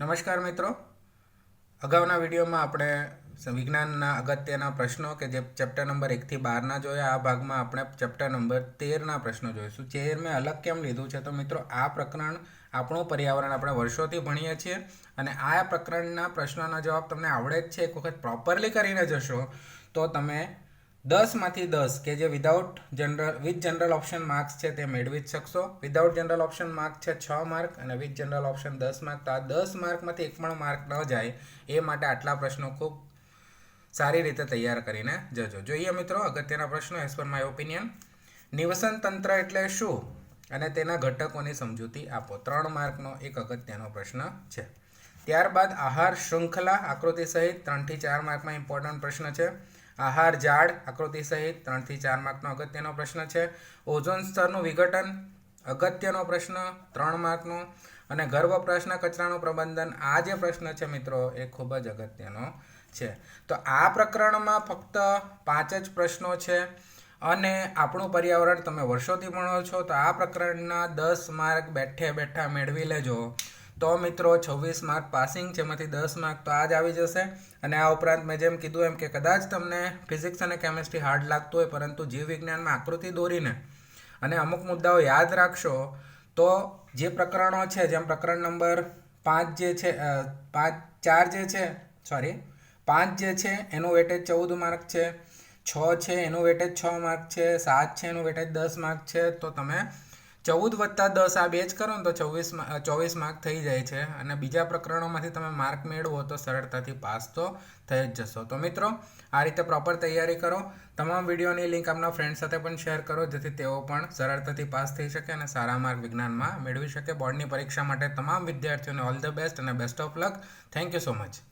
નમસ્કાર મિત્રો. અગાઉના વિડીયોમાં આપણે વિજ્ઞાનના અગત્યના પ્રશ્નો કે જે ચેપ્ટર નંબર એકથી બારના જોયા, આ ભાગમાં આપણે ચેપ્ટર નંબર તેરના પ્રશ્નો જોઈશું. ચેર મેં અલગ કેમ લીધું છે તો મિત્રો, આ પ્રકરણ આપણું પર્યાવરણ આપણે વર્ષોથી ભણીએ છીએ અને આ પ્રકરણના પ્રશ્નોના જવાબ તમને આવડે જ છે. એક વખત પ્રોપરલી કરીને જશો તો તમે દસમાંથી દસ, કે જે without general with general option marks છે તે મેળવી જ શકશો. વિધાઉટ જનરલ ઓપ્શન માર્ક છે છ માર્ક અને વિથ જનરલ ઓપ્શન દસ માર્ક તો આ દસ માર્કમાંથી એક પણ માર્ક ન જાય એ માટે આટલા પ્રશ્નો ખૂબ સારી રીતે તૈયાર કરીને જજો. જોઈએ મિત્રો અગત્યના પ્રશ્નો એઝ પર માય ઓપિનિયન નિવસન તંત્ર એટલે શું? અને તેના ઘટકોની સમજૂતી આપો. ત્રણ માર્કનો એક અગત્યનો પ્રશ્ન છે. ત્યારબાદ આહાર શૃંખલા આકૃતિ સહિત ત્રણથી ચાર માર્કમાં ઇમ્પોર્ટન્ટ પ્રશ્ન છે. આહાર ઝાડ આકૃતિ સહિત ત્રણથી ચાર માર્કનો અગત્યનો પ્રશ્ન છે. ઓઝોન સ્તરનું વિઘટન અગત્યનો પ્રશ્ન, ત્રણ માર્કનો. અને ગર્ભ પ્રશ્ન કચરાનું પ્રબંધન, આ જે પ્રશ્ન છે મિત્રો, એ ખૂબ જ અગત્યનો છે. તો આ પ્રકરણમાં ફક્ત પાંચ જ પ્રશ્નો છે. અને આપણું પર્યાવરણ તમે વર્ષોથી ભણો છો, તો આ પ્રકરણના દસ માર્ક બેઠે બેઠા મેળવી લેજો. તો મિત્રો, છવ્વીસ માર્ક પાસિંગ છે એમાંથી દસ માર્ક તો આ જ આવી જશે. અને આ ઉપરાંત મેં જેમ કીધું એમ કે કદાચ તમને ફિઝિક્સ અને કેમિસ્ટ્રી હાર્ડ લાગતું હોય, પરંતુ જીવ વિજ્ઞાનમાં આકૃતિ દોરીને અને અમુક મુદ્દાઓ યાદ રાખશો, તો જે પ્રકરણો છે, જેમ પ્રકરણ નંબર પાંચ જે છે પાંચ, ચાર જે છે સોરી પાંચ જે છે, એનું વેટેજ ચૌદ માર્ક છે, છ છે, એનું વેટેજ છ માર્ક છે, સાત છે, એનું વેટેજ દસ માર્ક છે, તો તમે ચૌદ વત્તા દસ આ બેચ કરો ને તો છવ્વીસ ચોવીસ માર્ક થઈ જાય છે. અને બીજા પ્રકરણોમાંથી તમે માર્ક મેળવો તો સરળતાથી પાસ તો થઈ જ જશો. તો મિત્રો, આ રીતે પ્રોપર તૈયારી કરો. તમામ વિડીયોની લિંક આપના ફ્રેન્ડ સાથે પણ શેર કરો, જેથી તેઓ પણ સરળતાથી પાસ થઈ શકે અને સારા માર્ક વિજ્ઞાનમાં મેળવી શકે. બોર્ડની પરીક્ષા માટે તમામ વિદ્યાર્થીઓને ઓલ ધ બેસ્ટ અને best of luck thank you so much